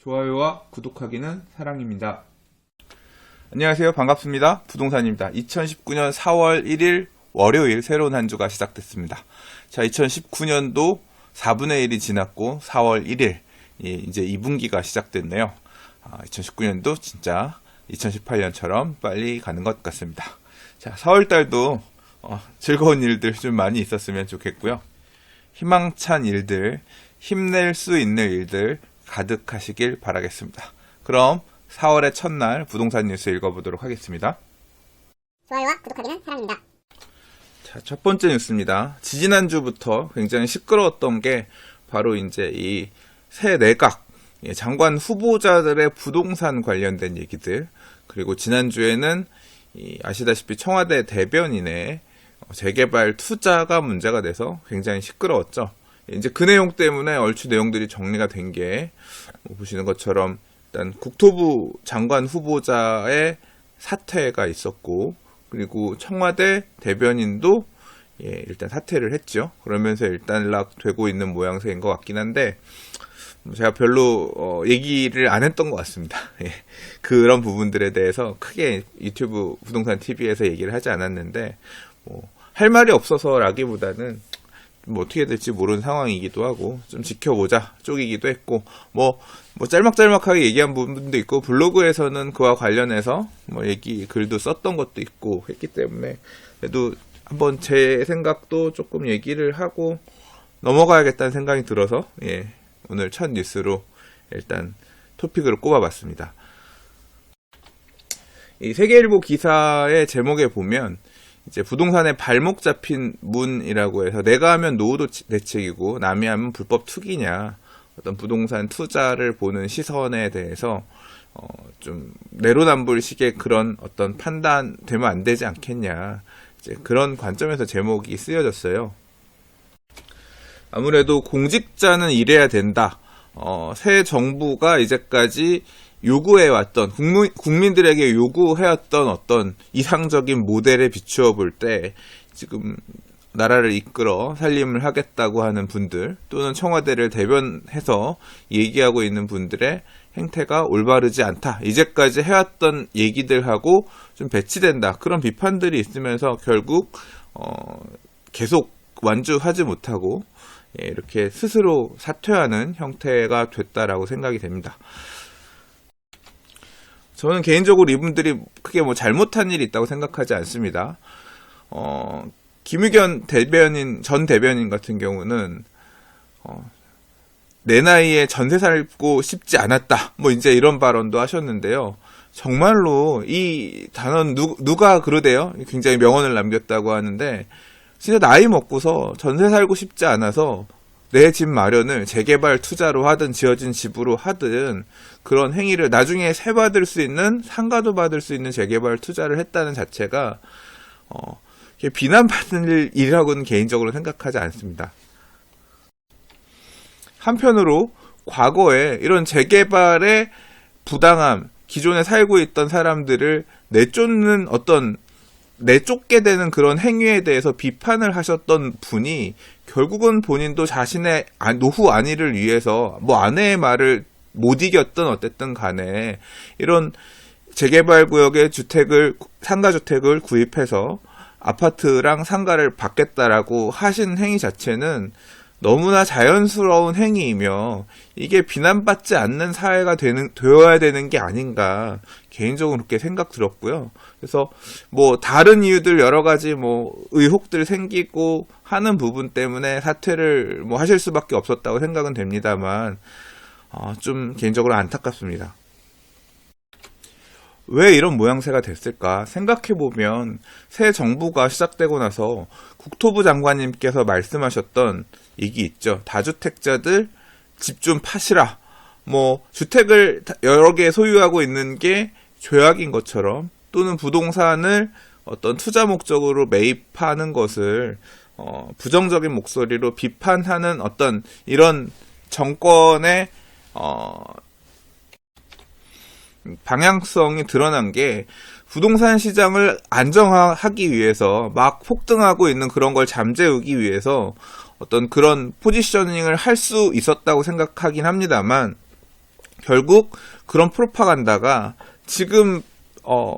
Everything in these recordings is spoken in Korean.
좋아요와 구독하기는 사랑입니다. 안녕하세요. 반갑습니다. 부동산입니다. 2019년 4월 1일 월요일 새로운 한 주가 시작됐습니다. 자, 2019년도 4분의 1이 지났고 4월 1일 예, 이제 2분기가 시작됐네요. 아, 2019년도 진짜 2018년처럼 빨리 가는 것 같습니다. 자, 4월 달도 어, 즐거운 일들 좀 많이 있었으면 좋겠고요. 희망찬 일들, 힘낼 수 있는 일들 가득하시길 바라겠습니다. 그럼 4월의 첫날 부동산 뉴스 읽어보도록 하겠습니다. 좋아요와 구독하기는 사랑입니다. 자, 첫 번째 뉴스입니다. 지지난주부터 굉장히 시끄러웠던 게 바로 이제 이 새 내각, 예, 장관 후보자들의 부동산 관련된 얘기들, 그리고 지난주에는 이 아시다시피 청와대 대변인의 어, 재개발 투자가 문제가 돼서 굉장히 시끄러웠죠. 이제 그 내용 때문에 얼추 내용들이 정리가 된 게 보시는 것처럼 일단 국토부 장관 후보자의 사퇴가 있었고 그리고 청와대 대변인도 예, 일단 사퇴를 했죠. 그러면서 일단락 되고 있는 모양새인 것 같긴 한데 뭐 제가 별로 어, 얘기를 안 했던 것 같습니다. 예, 그런 부분들에 대해서 크게 유튜브 부동산 TV에서 얘기를 하지 않았는데 뭐, 할 말이 없어서라기보다는 뭐 어떻게 될지 모르는 상황이기도 하고 좀 지켜보자 쪽이기도 했고 뭐뭐 짤막짤막하게 얘기한 부분도 있고 블로그에서는 그와 관련해서 뭐 얘기 글도 썼던 것도 있고 했기 때문에 그래도 한번 제 생각도 조금 얘기를 하고 넘어가야겠다는 생각이 들어서 예 오늘 첫 뉴스로 일단 토픽으로 꼽아봤습니다. 이 세계일보 기사의 제목에 보면 이제 부동산에 발목 잡힌 문이라고 해서 내가 하면 노후도 대책이고 남이 하면 불법 투기냐 어떤 부동산 투자를 보는 시선에 대해서 어, 좀 내로남불식의 그런 어떤 판단 되면 안 되지 않겠냐 이제 그런 관점에서 제목이 쓰여졌어요. 아무래도 공직자는 일해야 된다. 어, 새 정부가 이제까지 요구해왔던 국민, 국민들에게 요구해왔던 어떤 이상적인 모델에 비추어 볼 때 지금 나라를 이끌어 살림을 하겠다고 하는 분들 또는 청와대를 대변해서 얘기하고 있는 분들의 행태가 올바르지 않다. 이제까지 해왔던 얘기들하고 좀 배치된다. 그런 비판들이 있으면서 결국 어, 계속 완주하지 못하고 예, 이렇게 스스로 사퇴하는 형태가 됐다라고 생각이 됩니다. 저는 개인적으로 이분들이 크게 뭐 잘못한 일이 있다고 생각하지 않습니다. 어, 김의견 대변인, 전 대변인 같은 경우는, 어, 내 나이에 전세 살고 싶지 않았다. 뭐 이제 이런 발언도 하셨는데요. 정말로 이 단어는 누, 누가 그러대요? 굉장히 명언을 남겼다고 하는데, 진짜 나이 먹고서 전세 살고 싶지 않아서 내 집 마련을 재개발 투자로 하든 지어진 집으로 하든 그런 행위를 나중에 세 받을 수 있는 상가도 받을 수 있는 재개발 투자를 했다는 자체가 어, 비난받는 일이라고는 개인적으로 생각하지 않습니다. 한편으로 과거에 이런 재개발의 부당함, 기존에 살고 있던 사람들을 내쫓는 어떤 내쫓게 되는 그런 행위에 대해서 비판을 하셨던 분이 결국은 본인도 자신의 아- 노후 안위를 위해서 뭐 아내의 말을 못 이겼든 어쨌든 간에 이런 재개발 구역의 주택을 상가 주택을 구입해서 아파트랑 상가를 받겠다라고 하신 행위 자체는 너무나 자연스러운 행위이며 이게 비난받지 않는 사회가 되는 되어야 되는 게 아닌가 개인적으로 그렇게 생각 들었고요. 그래서 뭐 다른 이유들 여러 가지 뭐 의혹들 생기고 하는 부분 때문에 사퇴를 뭐 하실 수밖에 없었다고 생각은 됩니다만 어, 좀 개인적으로 안타깝습니다. 왜 이런 모양새가 됐을까 생각해보면 새 정부가 시작되고 나서 국토부 장관님께서 말씀하셨던 얘기 있죠. 다주택자들 집 좀 파시라. 뭐 주택을 다- 여러 개 소유하고 있는 게 죄악인 것처럼 또는 부동산을 어떤 투자 목적으로 매입하는 것을 어, 부정적인 목소리로 비판하는 어떤 이런 정권의 어, 방향성이 드러난 게 부동산 시장을 안정화하기 위해서 막 폭등하고 있는 그런 걸 잠재우기 위해서 어떤 그런 포지셔닝을 할 수 있었다고 생각하긴 합니다만 결국 그런 프로파간다가 지금 어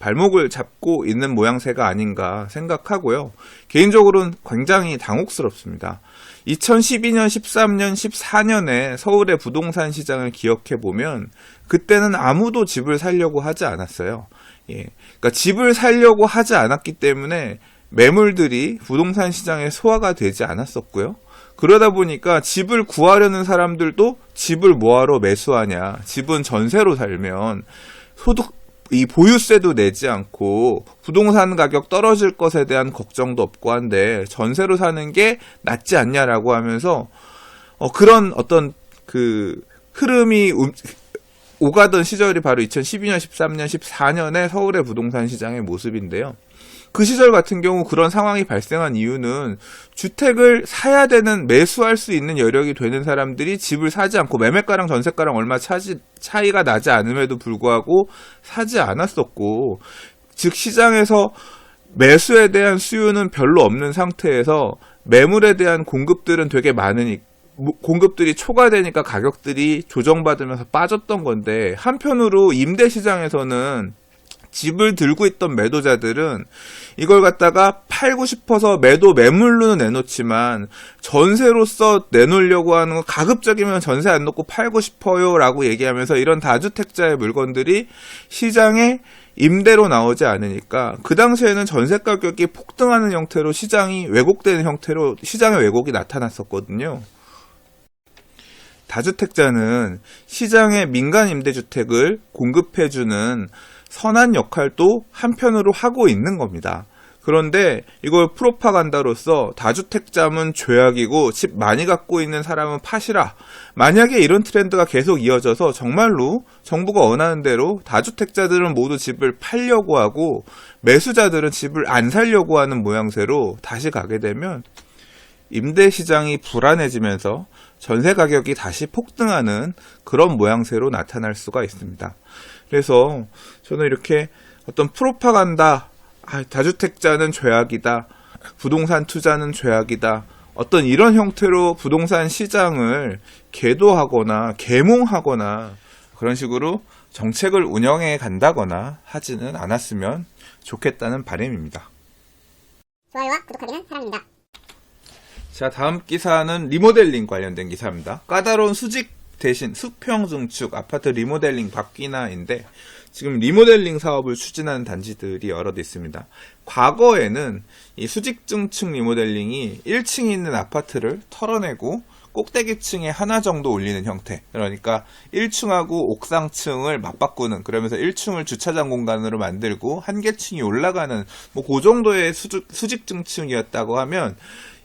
발목을 잡고 있는 모양새가 아닌가 생각하고요. 개인적으로는 굉장히 당혹스럽습니다. 2012년, 13년, 14년에 서울의 부동산 시장을 기억해 보면 그때는 아무도 집을 살려고 하지 않았어요. 예. 그러니까 집을 살려고 하지 않았기 때문에 매물들이 부동산 시장에 소화가 되지 않았었고요. 그러다 보니까 집을 구하려는 사람들도 집을 뭐하러 매수하냐. 집은 전세로 살면 소득 이 보유세도 내지 않고 부동산 가격 떨어질 것에 대한 걱정도 없고 한데 전세로 사는 게 낫지 않냐라고 하면서 어, 그런 어떤 그 흐름이 움- 오가던 시절이 바로 2012년, 13년, 14년의 서울의 부동산 시장의 모습인데요. 그 시절 같은 경우 그런 상황이 발생한 이유는 주택을 사야 되는 매수할 수 있는 여력이 되는 사람들이 집을 사지 않고 매매가랑 전세가랑 얼마 차지, 차이가 나지 않음에도 불구하고 사지 않았었고 즉 시장에서 매수에 대한 수요는 별로 없는 상태에서 매물에 대한 공급들은 되게 많으니 무- 공급들이 초과되니까 가격들이 조정받으면서 빠졌던 건데 한편으로 임대 시장에서는 집을 들고 있던 매도자들은 이걸 갖다가 팔고 싶어서 매도 매물로는 내놓지만 전세로서 내놓으려고 하는 건 가급적이면 전세 안 놓고 팔고 싶어요라고 얘기하면서 이런 다주택자의 물건들이 시장에 임대로 나오지 않으니까 그 당시에는 전세 가격이 폭등하는 형태로 시장이 왜곡되는 형태로 시장의 왜곡이 나타났었거든요. 다주택자는 시장의 민간 임대주택을 공급해주는 선한 역할도 한편으로 하고 있는 겁니다. 그런데 이걸 프로파간다로서 다주택자면 죄악이고 집 많이 갖고 있는 사람은 파시라. 만약에 이런 트렌드가 계속 이어져서 정말로 정부가 원하는 대로 다주택자들은 모두 집을 팔려고 하고 매수자들은 집을 안 살려고 하는 모양새로 다시 가게 되면 임대 시장이 불안해지면서 전세 가격이 다시 폭등하는 그런 모양새로 나타날 수가 있습니다. 그래서 저는 이렇게 어떤 프로파간다, 아, 다주택자는 죄악이다, 부동산 투자는 죄악이다, 어떤 이런 형태로 부동산 시장을 계도하거나 계몽하거나 그런 식으로 정책을 운영해 간다거나 하지는 않았으면 좋겠다는 바람입니다. 좋아요와 구독하기는 사랑입니다. 자, 다음 기사는 리모델링 관련된 기사입니다. 까다로운 수직 대신 수평 증축 아파트 리모델링 바뀌나인데 지금 리모델링 사업을 추진하는 단지들이 여럿 있습니다. 과거에는 이 수직 증축 리모델링이 1층에 있는 아파트를 털어내고 꼭대기층에 하나 정도 올리는 형태. 그러니까 1층하고 옥상층을 맞바꾸는 그러면서 1층을 주차장 공간으로 만들고 한 개 층이 올라가는 뭐 그 정도의 수직 증축이었다고 하면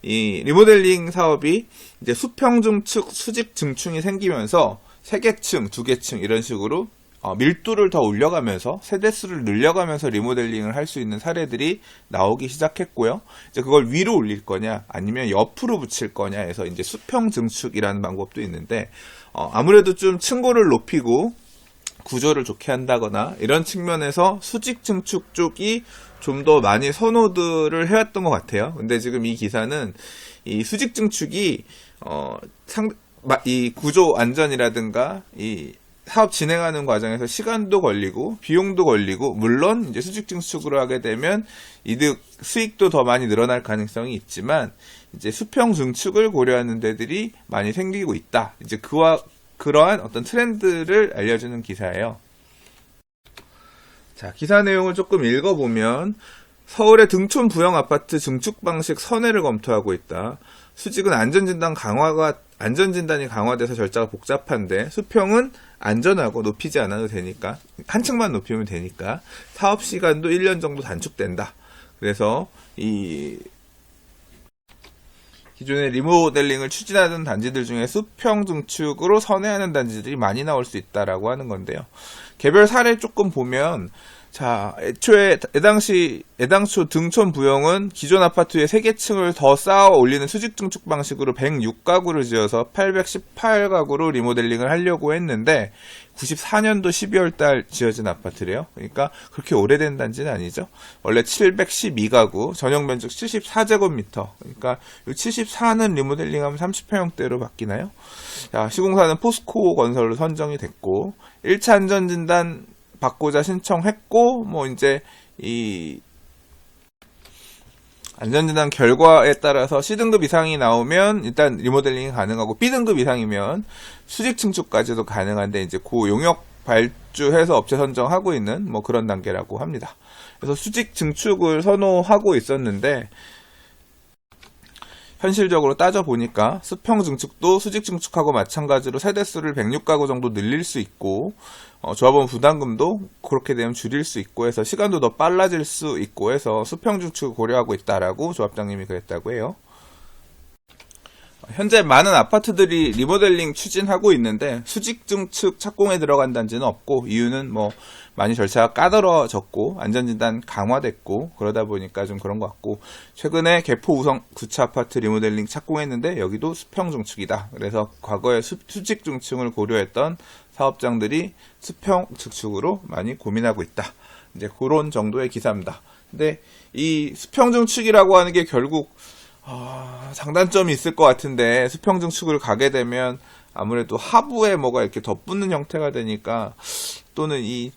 이 리모델링 사업이 이제 수평 증축, 수직 증축이 생기면서 세 개 층, 두 개층 이런 식으로 어, 밀도를 더 올려가면서 세대수를 늘려가면서 리모델링을 할 수 있는 사례들이 나오기 시작했고요. 이제 그걸 위로 올릴 거냐 아니면 옆으로 붙일 거냐 해서 이제 수평 증축이라는 방법도 있는데 어, 아무래도 좀 층고를 높이고 구조를 좋게 한다거나 이런 측면에서 수직 증축 쪽이 좀 더 많이 선호들을 해왔던 것 같아요. 근데 지금 이 기사는 이 수직 증축이 어, 상, 마- 이 구조 안전이라든가 이 사업 진행하는 과정에서 시간도 걸리고 비용도 걸리고 물론 이제 수직 증축으로 하게 되면 이득 수익도 더 많이 늘어날 가능성이 있지만 이제 수평 증축을 고려하는 데들이 많이 생기고 있다. 이제 그와 그러한 어떤 트렌드를 알려주는 기사예요. 자, 기사 내용을 조금 읽어보면 서울의 등촌 부영 아파트 증축 방식 선회를 검토하고 있다. 수직은 안전진단 강화가 안전진단이 강화돼서 절차가 복잡한데 수평은 안전하고 높이지 않아도 되니까 한 층만 높이면 되니까 사업 시간도 1년 정도 단축된다. 그래서 이 기존의 리모델링을 추진하는 단지들 중에 수평 증축으로 선회하는 단지들이 많이 나올 수 있다라고 하는 건데요. 개별 사례 조금 보면 자, 애초에 애당시 애당초 등촌 부영은 기존 아파트 위에 3개층을 더 쌓아 올리는 수직 증축 방식으로 106가구를 지어서 818가구로 리모델링을 하려고 했는데 94년도 12월 달 지어진 아파트래요. 그러니까 그렇게 오래된 단지는 아니죠. 원래 712가구, 전용 면적 74제곱미터. 그러니까 이 74는 리모델링하면 30평형대로 바뀌나요? 자, 시공사는 포스코 건설로 선정이 됐고 1차 안전 진단 받고자 신청했고 뭐 이제 이 안전진단 결과에 따라서 C등급 이상이 나오면 일단 리모델링이 가능하고 B등급 이상이면 수직 증축까지도 가능한데 이제 그 용역 발주해서 업체 선정하고 있는 뭐 그런 단계라고 합니다. 그래서 수직 증축을 선호하고 있었는데 현실적으로 따져보니까 수평 증축도 수직 증축하고 마찬가지로 세대수를 106가구 정도 늘릴 수 있고 어, 조합원 부담금도 그렇게 되면 줄일 수 있고 해서 시간도 더 빨라질 수 있고 해서 수평 증축을 고려하고 있다라고 조합장님이 그랬다고 해요. 어, 현재 많은 아파트들이 리모델링 추진하고 있는데 수직 증축 착공에 들어간 단지는 없고 이유는 뭐 많이 절차가 까다로워졌고 안전진단 강화됐고 그러다 보니까 좀 그런 것 같고 최근에 개포 우성 구차 아파트 리모델링 착공했는데 여기도 수평 증축이다. 그래서 과거에 수, 수직 증축을 고려했던 사업장들이 수평 증축으로 많이 고민하고 있다. 이제 그런 정도의 기사입니다. 근데 이 수평 증축이라고 하는 게 결국 아, 장단점이 있을 것 같은데 수평 증축을 가게 되면 아무래도 하부에 뭐가 이렇게 덧붙는 형태가 되니까 또는 이, 이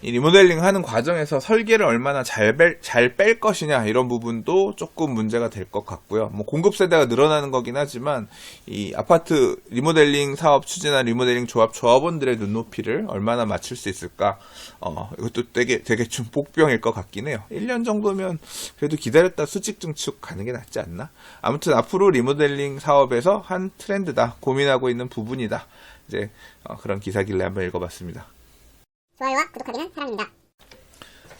리모델링 하는 과정에서 설계를 얼마나 잘 뺄, 잘 뺄 것이냐 이런 부분도 조금 문제가 될 것 같고요. 뭐 공급 세대가 늘어나는 거긴 하지만 이 아파트 리모델링 사업 추진한 리모델링 조합 조합원들의 눈높이를 얼마나 맞출 수 있을까? 어, 이것도 되게 되게 좀 복병일 것 같긴 해요. 1년 정도면 그래도 기다렸다 수직 증축 가는 게 낫지 않나? 아무튼 앞으로 리모델링 사업에서 한 트렌드다. 고민하고 있는 부분이다. 이제 어, 그런 기사길래 한번 읽어봤습니다. 좋아요와 구독하기는 사랑입니다.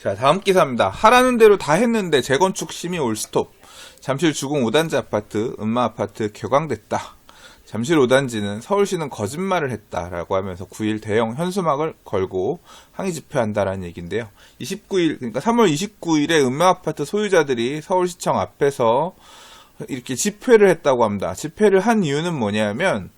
자, 다음 기사입니다. 하라는 대로 다 했는데 재건축 심의 올스톱. 잠실 주공 5단지 아파트, 음마 아파트 격앙됐다. 잠실 5단지는 서울시는 거짓말을 했다라고 하면서 9일 대형 현수막을 걸고 항의 집회한다라는 얘기인데요. 29일, 그러니까 3월 29일에 음마 아파트 소유자들이 서울시청 앞에서 이렇게 집회를 했다고 합니다. 집회를 한 이유는 뭐냐면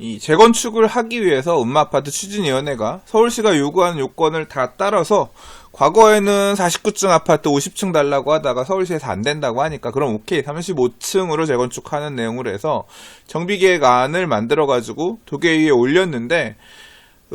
이 재건축을 하기 위해서 음마아파트 추진위원회가 서울시가 요구하는 요건을 다 따라서 과거에는 49층 아파트 50층 달라고 하다가 서울시에서 안 된다고 하니까 그럼 오케이 35층으로 재건축하는 내용으로 해서 정비계획안을 만들어 가지고 도계 위에 올렸는데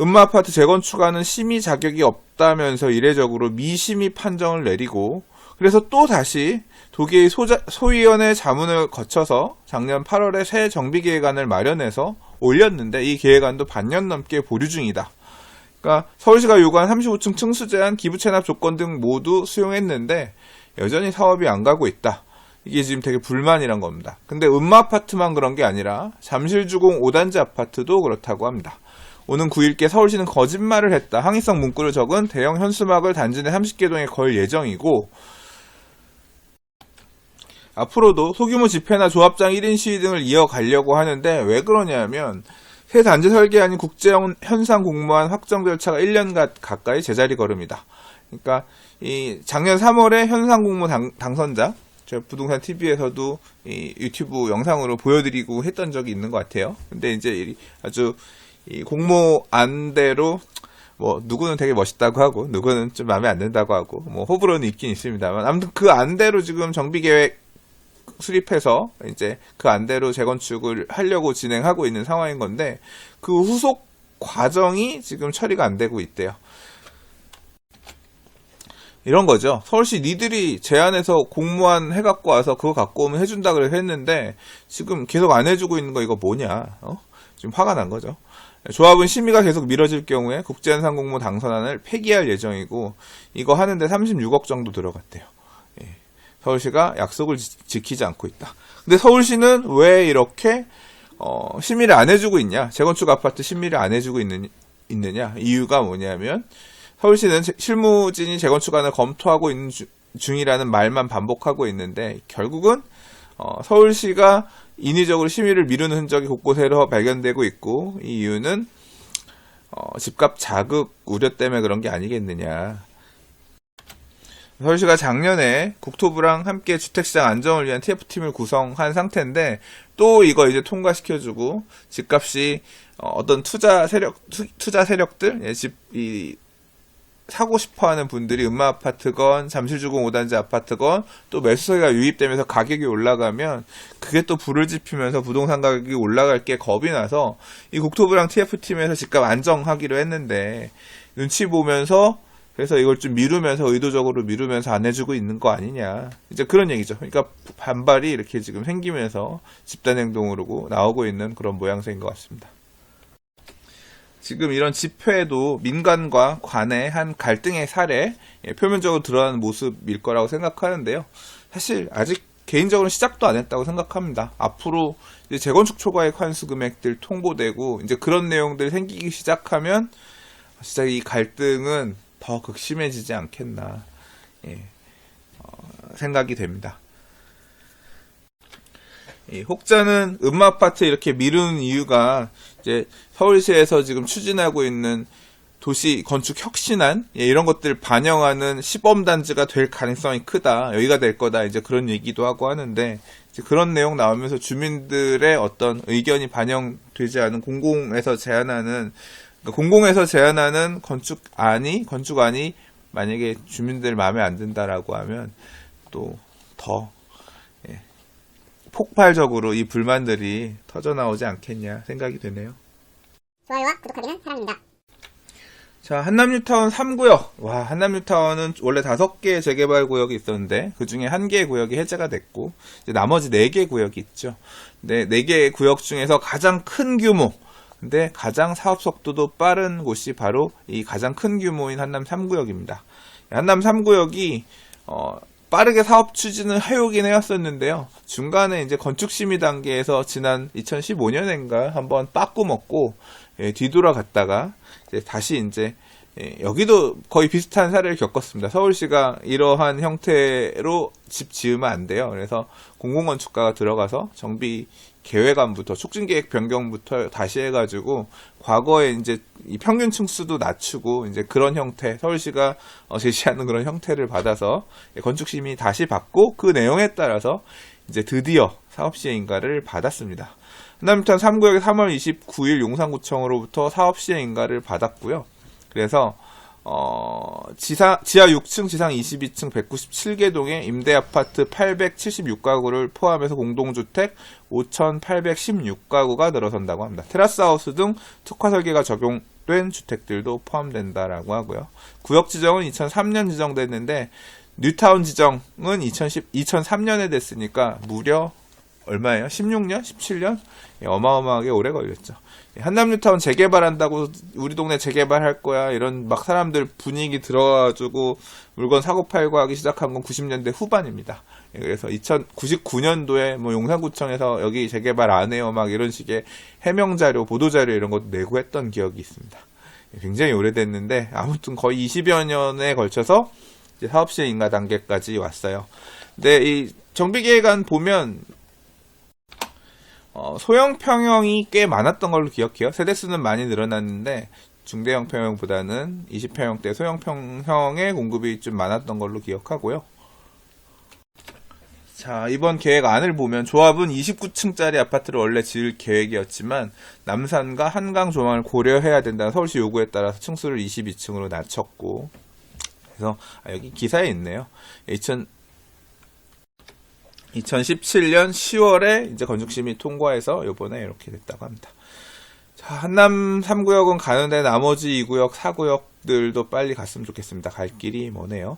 음마아파트 재건축하는 심의 자격이 없다면서 이례적으로 미심의 판정을 내리고 그래서 또 다시 도계위 소자, 소위원회 자문을 거쳐서 작년 8월에 새 정비계획안을 마련해서 올렸는데 이 계획안도 반년 넘게 보류 중이다. 그러니까 서울시가 요구한 35층 층수 제한, 기부 체납 조건 등 모두 수용했는데 여전히 사업이 안 가고 있다. 이게 지금 되게 불만이란 겁니다. 근데 음마 아파트만 그런 게 아니라 잠실주공 5단지 아파트도 그렇다고 합니다. 오는 9일께 서울시는 거짓말을 했다. 항의성 문구를 적은 대형 현수막을 단지 내 30개 동에 걸 예정이고 앞으로도 소규모 집회나 조합장 1인 시위 등을 이어가려고 하는데 왜 그러냐면 새 단지 설계안인 국제형 현상 공모안 확정 절차가 1년 가, 가까이 제자리 걸음이다. 그러니까 이 작년 3월에 현상 공모 당, 당선자 저 부동산 TV에서도 이 유튜브 영상으로 보여드리고 했던 적이 있는 것 같아요. 근데 이제 이 아주 이 공모 안대로 뭐 누구는 되게 멋있다고 하고 누구는 좀 마음에 안 든다고 하고 뭐 호불호는 있긴 있습니다만 아무튼 그 안대로 지금 정비 계획 수립해서 이제 그 안대로 재건축을 하려고 진행하고 있는 상황인 건데 그 후속 과정이 지금 처리가 안 되고 있대요. 이런 거죠. 서울시 니들이 제안해서 공무원 해갖고 와서 그거 갖고 오면 해준다 그래서 했는데 지금 계속 안 해주고 있는 거 이거 뭐냐? 어? 지금 화가 난 거죠. 조합은 심의가 계속 미뤄질 경우에 국제현상공모 당선안을 폐기할 예정이고 이거 하는데 36억 정도 들어갔대요. 예. 서울시가 약속을 지, 키지 않고 있다. 근데 서울시는 왜 이렇게 어, 심의를 안 해주고 있냐? 재건축 아파트 심의를 안 해주고 있는, 있느냐? 이유가 뭐냐면 서울시는 제- 실무진이 재건축안을 검토하고 있는 주- 중이라는 말만 반복하고 있는데 결국은 어, 서울시가 인위적으로 심의를 미루는 흔적이 곳곳에서 발견되고 있고 이 이유는 어, 집값 자극 우려 때문에 그런 게 아니겠느냐. 서울시가 작년에 국토부랑 함께 주택시장 안정을 위한 TF팀을 구성한 상태인데 또 이거 이제 통과시켜주고 집값이 어, 어떤 투자 세력 투, 투자 세력들 예, 집이 사고 싶어하는 분들이 음마 아파트건 잠실주공 5단지 아파트건 또 매수세가 유입되면서 가격이 올라가면 그게 또 불을 지피면서 부동산 가격이 올라갈 게 겁이 나서 이 국토부랑 TF팀에서 집값 안정하기로 했는데 눈치 보면서 그래서 이걸 좀 미루면서 의도적으로 미루면서 안 해주고 있는 거 아니냐 이제 그런 얘기죠. 그러니까 반발이 이렇게 지금 생기면서 집단 행동으로 나오고 있는 그런 모양새인 것 같습니다. 지금 이런 집회도 민간과 관의 한 갈등의 사례, 예, 표면적으로 드러나는 모습일 거라고 생각하는데요. 사실 아직 개인적으로 시작도 안 했다고 생각합니다. 앞으로 재건축 초과액 환수 금액들 통보되고 이제 그런 내용들이 생기기 시작하면 진짜 이 갈등은 더 극심해지지 않겠나 예, 어, 생각이 됩니다. 이 혹자는 음마 아파트 이렇게 미루는 이유가 이제 서울시에서 지금 추진하고 있는 도시 건축 혁신안 예, 이런 것들 반영하는 시범 단지가 될 가능성이 크다 여기가 될 거다 이제 그런 얘기도 하고 하는데 그런 내용 나오면서 주민들의 어떤 의견이 반영되지 않은 공공에서 제안하는 그러니까 공공에서 제안하는 건축안이 건축안이 만약에 주민들 마음에 안 든다라고 하면 또더 폭발적으로 이 불만들이 터져 나오지 않겠냐 생각이 되네요. 좋아요와 구독하기는 사랑입니다. 자, 한남뉴타운 3구역. 와, 한남뉴타운은 원래 5개 재개발 구역이 있었는데, 그 중에 1개 구역이 해제가 됐고, 이제 나머지 4개 구역이 있죠. 네, 4개 구역 중에서 가장 큰 규모, 근데 가장 사업 속도도 빠른 곳이 바로 이 가장 큰 규모인 한남 3구역입니다. 한남 3구역이, 어, 빠르게 사업 추진을 해오긴 해왔었는데요. 중간에 이제 건축 심의 단계에서 지난 2015년인가 한번 빠꾸 먹고, 예, 뒤돌아갔다가, 이제 다시 이제 예, 여기도 거의 비슷한 사례를 겪었습니다. 서울시가 이러한 형태로 집 지으면 안 돼요. 그래서 공공건축가가 들어가서 정비 계획안부터 촉진 계획 변경부터 다시 해가지고 과거에 이제 이 평균 층수도 낮추고 이제 그런 형태 서울시가 어, 제시하는 그런 형태를 받아서 건축 심의 다시 받고 그 내용에 따라서 이제 드디어 사업 시행인가를 받았습니다. 한남유탄 3구역에 3월 29일 용산구청으로부터 사업 시행인가를 받았고요. 그래서 어, 지하 6층, 지상 22층 197개 동의 임대 아파트 876가구를 포함해서 공동주택 5,816가구가 들어선다고 합니다. 테라스하우스 등 특화 설계가 적용된 주택들도 포함된다라고 하고요. 구역 지정은 2003년 지정됐는데 뉴타운 지정은 2010, 2003년에 됐으니까 무려 얼마예요? 16년? 17년? 예, 어마어마하게 오래 걸렸죠. 예, 한남뉴타운 재개발한다고 우리 동네 재개발할 거야 이런 막 사람들 분위기 들어가지고 물건 사고 팔고 하기 시작한 건 90년대 후반입니다. 예, 그래서 2099년도에 뭐 용산구청에서 여기 재개발 안 해요 막 이런 식의 해명 자료, 보도 자료 이런 것도 내고 했던 기억이 있습니다. 예, 굉장히 오래됐는데 아무튼 거의 20여 년에 걸쳐서 이제 사업 시행 인가 단계까지 왔어요. 근데 이 정비계획안 보면 어, 소형 평형이 꽤 많았던 걸로 기억해요. 세대수는 많이 늘어났는데 중대형 평형보다는 20평형 대 소형 평형의 공급이 좀 많았던 걸로 기억하고요. 자, 이번 계획 안을 보면 조합은 29층짜리 아파트를 원래 지을 계획이었지만 남산과 한강 조망을 고려해야 된다는 서울시 요구에 따라서 층수를 22층으로 낮췄고 그래서 아, 여기 기사에 있네요. 2000 2017년 10월에 이제 건축심의 통과해서 요번에 이렇게 됐다고 합니다. 자, 한남 3구역은 가는데 나머지 2구역, 4구역들도 빨리 갔으면 좋겠습니다. 갈 길이 머네요.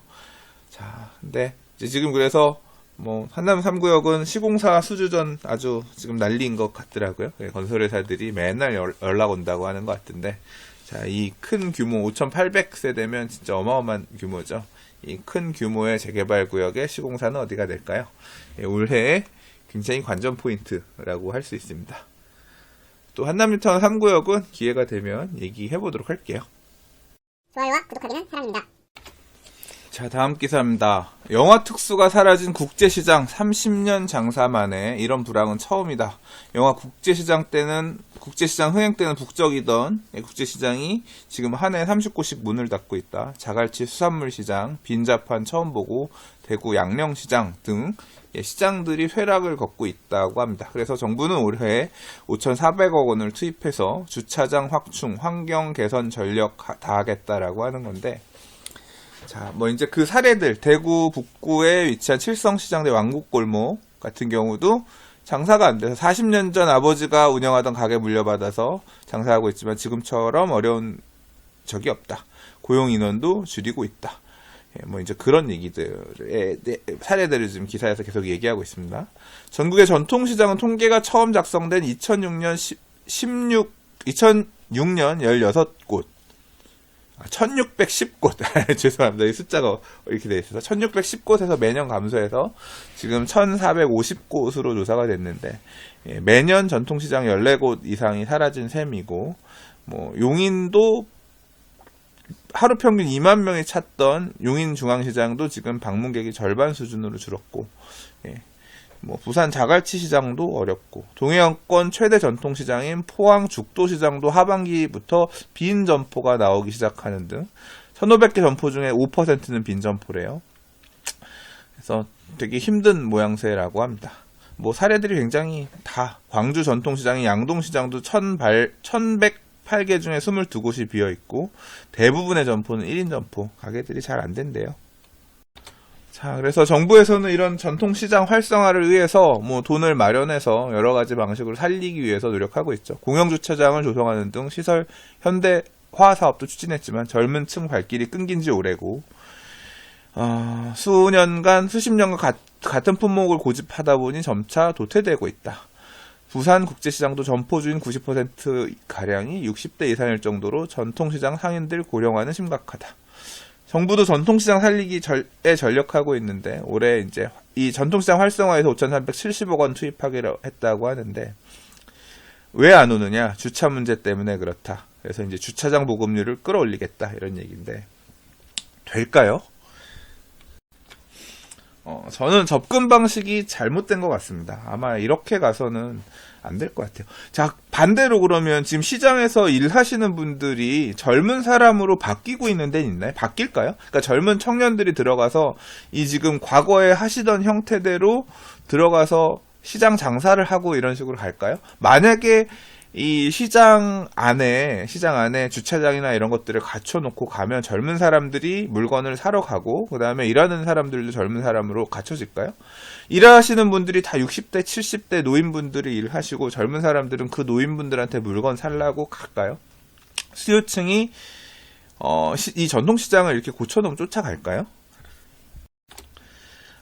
자, 근데 지금 그래서 뭐 한남 3구역은 시공사 수주전 아주 지금 난리인 것 같더라고요. 예, 건설회사들이 맨날 연- 연락 온다고 하는 것 같은데 자, 이 큰 규모 5,800세대면 진짜 어마어마한 규모죠. 이 큰 규모의 재개발 구역의 시공사는 어디가 될까요? 예, 올해의 굉장히 관전 포인트라고 할 수 있습니다. 또 한남뉴타운 3구역은 기회가 되면 얘기해 보도록 할게요. 좋아요와 구독하기는 사랑입니다. 자, 다음 기사입니다. 영화 특수가 사라진 국제시장 30년 장사 만에 이런 불황은 처음이다. 영화 국제시장 때는, 국제시장 흥행 때는 북적이던 예, 국제시장이 지금 한 해 30곳씩 문을 닫고 있다. 자갈치 수산물 시장, 빈자판 처음 보고, 대구 양령시장 등 예, 시장들이 쇠락을 걷고 있다고 합니다. 그래서 정부는 올해 5,400억 원을 투입해서 주차장 확충, 환경 개선 전력 하- 다하겠다라고 하는 건데, 자, 뭐 이제 그 사례들 대구 북구에 위치한 칠성시장대 왕국골목 같은 경우도 장사가 안 돼서 40년 전 아버지가 운영하던 가게 물려받아서 장사하고 있지만 지금처럼 어려운 적이 없다. 고용 인원도 줄이고 있다. 예, 뭐 이제 그런 얘기들의 네, 사례들을 지금 기사에서 계속 얘기하고 있습니다. 전국의 전통시장은 통계가 처음 작성된 2006년 16 2006년 16곳 1610곳. 죄송합니다. 이 숫자가 이렇게 되어 있어서 1610곳에서 매년 감소해서 지금 1450곳으로 조사가 됐는데 예, 매년 전통시장 14곳 이상이 사라진 셈이고 뭐 용인도 하루 평균 2만 명이 찾던 용인 중앙시장도 지금 방문객이 절반 수준으로 줄었고 예, 뭐 부산 자갈치 시장도 어렵고 동해안권 최대 전통 시장인 포항 죽도 시장도 하반기부터 빈 점포가 나오기 시작하는 등 1500개 점포 중에 5%는 빈 점포래요. 그래서 되게 힘든 모양새라고 합니다. 뭐 사례들이 굉장히 다 광주 전통시장인 양동시장도 1000발, 1108개 중에 22곳이 비어 있고 대부분의 점포는 1인 점포 가게들이 잘 안 된대요. 자, 그래서 정부에서는 이런 전통시장 활성화를 위해서 뭐 돈을 마련해서 여러 가지 방식으로 살리기 위해서 노력하고 있죠. 공영주차장을 조성하는 등 시설 현대화 사업도 추진했지만 젊은 층 발길이 끊긴 지 오래고, 어, 수년간, 수십 년간 가- 같은 품목을 고집하다 보니 점차 도태되고 있다. 부산 국제시장도 점포주인 90%가량이 60대 이상일 정도로 전통시장 상인들 고령화는 심각하다. 정부도 전통시장 살리기에 전력하고 있는데 올해 이제 이 전통시장 활성화에서 5,370억 원 투입하기로 했다고 하는데 왜 안 오느냐? 주차 문제 때문에 그렇다. 그래서 이제 주차장 보급률을 끌어올리겠다 이런 얘기인데 될까요? 어, 저는 접근 방식이 잘못된 것 같습니다. 아마 이렇게 가서는 안 될 것 같아요. 자, 반대로 그러면 지금 시장에서 일하시는 분들이 젊은 사람으로 바뀌고 있는 데는 있나요? 바뀔까요? 그러니까 젊은 청년들이 들어가서 이 지금 과거에 하시던 형태대로 들어가서 시장 장사를 하고 이런 식으로 갈까요? 만약에 이 시장 안에 시장 안에 주차장이나 이런 것들을 갖춰 놓고 가면 젊은 사람들이 물건을 사러 가고 그 다음에 일하는 사람들도 젊은 사람으로 갖춰질까요? 일하시는 분들이 다 60대, 70대 노인분들이 일하시고 젊은 사람들은 그 노인분들한테 물건 살라고 갈까요? 수요층이 어, 시- 이 전통시장을 이렇게 고쳐놓으면 쫓아갈까요?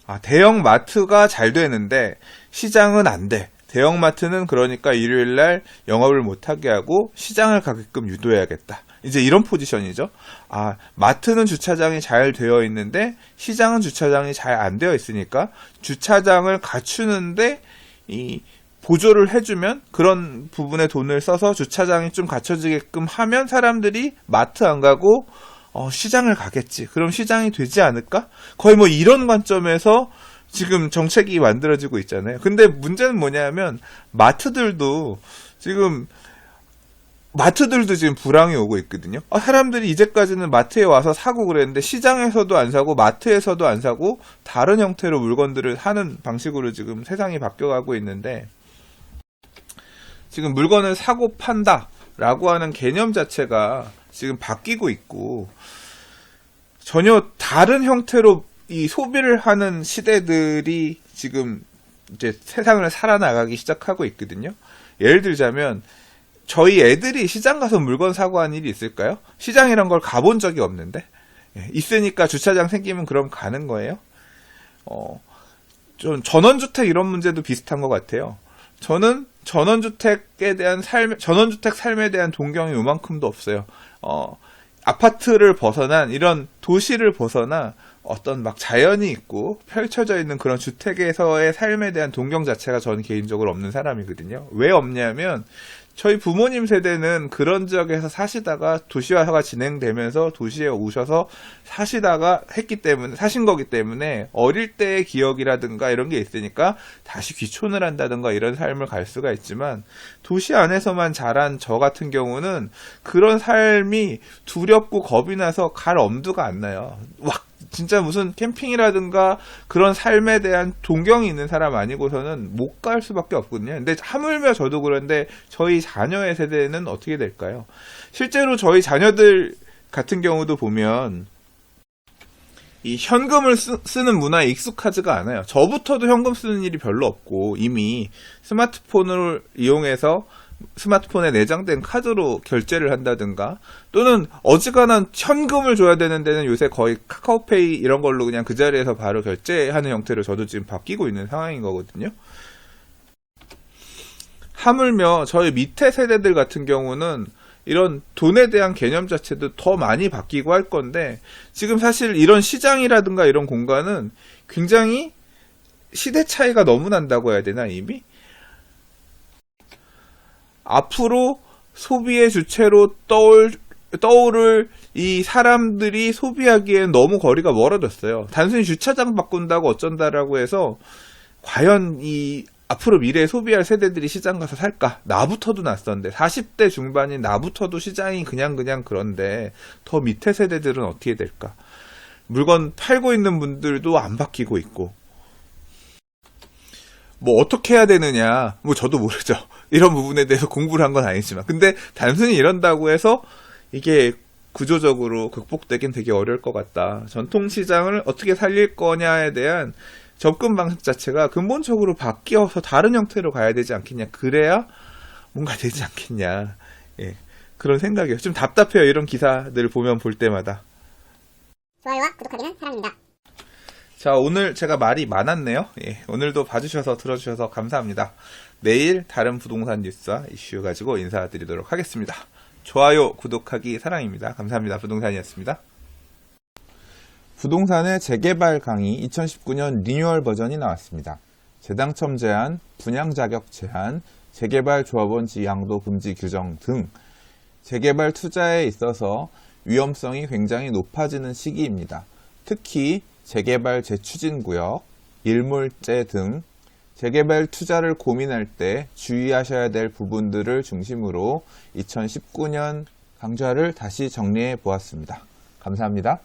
아, 대형 마트가 잘 되는데 시장은 안 돼. 대형 마트는 그러니까 일요일 날 영업을 못 하게 하고 시장을 가게끔 유도해야겠다. 이제 이런 포지션이죠. 아, 마트는 주차장이 잘 되어 있는데 시장은 주차장이 잘 안 되어 있으니까 주차장을 갖추는데 이 보조를 해주면 그런 부분에 돈을 써서 주차장이 좀 갖춰지게끔 하면 사람들이 마트 안 가고 어, 시장을 가겠지. 그럼 시장이 되지 않을까? 거의 뭐 이런 관점에서 지금 정책이 만들어지고 있잖아요. 근데 문제는 뭐냐면 마트들도 지금 마트들도 지금 불황이 오고 있거든요. 아, 사람들이 이제까지는 마트에 와서 사고 그랬는데 시장에서도 안 사고 마트에서도 안 사고 다른 형태로 물건들을 사는 방식으로 지금 세상이 바뀌어가고 있는데 지금 물건을 사고 판다라고 하는 개념 자체가 지금 바뀌고 있고 전혀 다른 형태로 이 소비를 하는 시대들이 지금 이제 세상을 살아나가기 시작하고 있거든요. 예를 들자면 저희 애들이 시장 가서 물건 사고 한 일이 있을까요? 시장이란 걸 가본 적이 없는데 예, 있으니까 주차장 생기면 그럼 가는 거예요. 어, 좀 전원주택 이런 문제도 비슷한 것 같아요. 저는 전원주택에 대한 삶, 전원주택 삶에 대한 동경이 요만큼도 없어요. 어, 아파트를 벗어난 이런 도시를 벗어나 어떤 막 자연이 있고 펼쳐져 있는 그런 주택에서의 삶에 대한 동경 자체가 저는 개인적으로 없는 사람이거든요. 왜 없냐면 저희 부모님 세대는 그런 지역에서 사시다가 도시화가 진행되면서 도시에 오셔서 사시다가 했기 때문에 사신 거기 때문에 어릴 때의 기억이라든가 이런 게 있으니까 다시 귀촌을 한다든가 이런 삶을 갈 수가 있지만 도시 안에서만 자란 저 같은 경우는 그런 삶이 두렵고 겁이 나서 갈 엄두가 안 나요. 막 진짜 무슨 캠핑이라든가 그런 삶에 대한 동경이 있는 사람 아니고서는 못 갈 수밖에 없거든요. 근데 하물며 저도 그런데 저희 자녀의 세대는 어떻게 될까요? 실제로 저희 자녀들 같은 경우도 보면 이 현금을 쓰, 는 문화에 익숙하지가 않아요. 저부터도 현금 쓰는 일이 별로 없고 이미 스마트폰을 이용해서 스마트폰에 내장된 카드로 결제를 한다든가 또는 어지간한 현금을 줘야 되는 데는 요새 거의 카카오페이 이런 걸로 그냥 그 자리에서 바로 결제하는 형태로 저도 지금 바뀌고 있는 상황인 거거든요. 하물며 저희 밑에 세대들 같은 경우는 이런 돈에 대한 개념 자체도 더 많이 바뀌고 할 건데 지금 사실 이런 시장이라든가 이런 공간은 굉장히 시대 차이가 너무 난다고 해야 되나 이미 앞으로 소비의 주체로 떠올, 떠오를 이 사람들이 소비하기엔 너무 거리가 멀어졌어요. 단순히 주차장 바꾼다고 어쩐다라고 해서 과연 이 앞으로 미래에 소비할 세대들이 시장 가서 살까? 나부터도 낯선데 40대 중반인 나부터도 시장이 그냥 그냥 그런데 더 밑에 세대들은 어떻게 될까? 물건 팔고 있는 분들도 안 바뀌고 있고 뭐 어떻게 해야 되느냐 뭐 저도 모르죠 이런 부분에 대해서 공부를 한 건 아니지만. 근데 단순히 이런다고 해서 이게 구조적으로 극복되긴 되게 어려울 것 같다. 전통 시장을 어떻게 살릴 거냐에 대한 접근 방식 자체가 근본적으로 바뀌어서 다른 형태로 가야 되지 않겠냐. 그래야 뭔가 되지 않겠냐. 예. 그런 생각이에요. 좀 답답해요 이런 기사들을 보면 볼 때마다. 좋아요와 구독하기는 사랑입니다. 자, 오늘 제가 말이 많았네요. 예, 오늘도 봐주셔서 들어주셔서 감사합니다. 내일 다른 부동산 뉴스와 이슈 가지고 인사드리도록 하겠습니다. 좋아요, 구독하기 사랑입니다. 감사합니다. 부동산이었습니다. 부동산의 재개발 강의 2019년 리뉴얼 버전이 나왔습니다. 재당첨 제한, 분양 자격 제한, 재개발 조합원 지 양도 금지 규정 등 재개발 투자에 있어서 위험성이 굉장히 높아지는 시기입니다. 특히 재개발 재추진 구역, 일몰제 등 재개발 투자를 고민할 때 주의하셔야 될 부분들을 중심으로 2019년 강좌를 다시 정리해 보았습니다. 감사합니다.